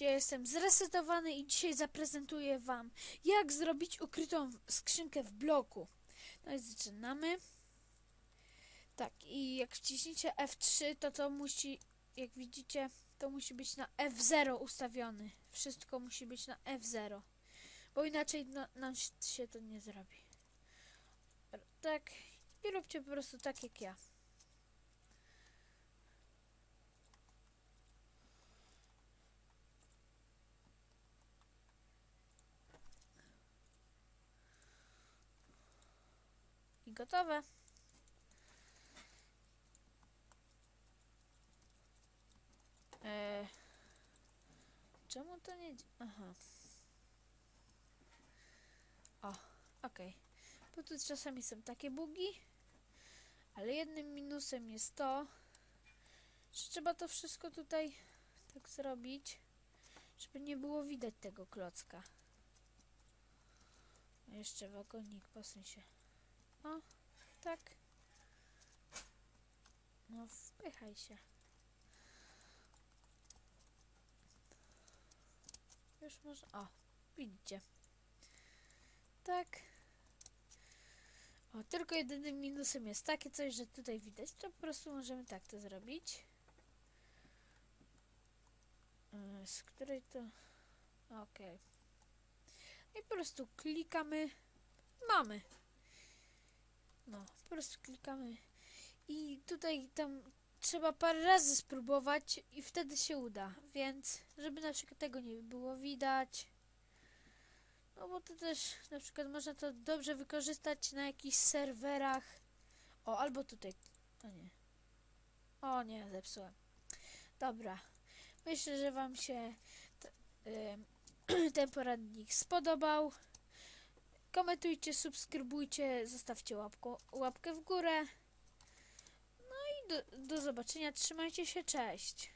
ja jestem zresetowany i dzisiaj zaprezentuję Wam, jak zrobić ukrytą skrzynkę w bloku. No i zaczynamy. Tak, i jak wciśniecie F3, to to musi, jak widzicie, to musi być na F0 ustawiony. Wszystko musi być na F0, bo inaczej no, nam się to nie zrobi. Tak, i róbcie po prostu tak jak ja. Gotowe. Eee, czemu to nie... Aha. O, okej. Bo tu czasami są takie bugi, ale jednym minusem jest to, że trzeba to wszystko tutaj tak zrobić, żeby nie było widać tego klocka. Jeszcze wagonik, posuń się. O, tak. No, wpychaj się. Już może. O, widzicie. Tak. O, tylko jedynym minusem jest takie coś, że tutaj widać, to po prostu możemy tak to zrobić. Yy, Z której to. Okej. I po prostu klikamy. Mamy. Po prostu klikamy. I tutaj tam trzeba parę razy spróbować i wtedy się uda. Więc, żeby na przykład tego nie było widać. No bo to też na przykład można to dobrze wykorzystać na jakichś serwerach. O, albo tutaj. O nie. O nie, zepsułem. Dobra. Myślę, że Wam się ten poradnik spodobał. Komentujcie, subskrybujcie, zostawcie łapko, łapkę w górę. No i do, do zobaczenia. Trzymajcie się, cześć.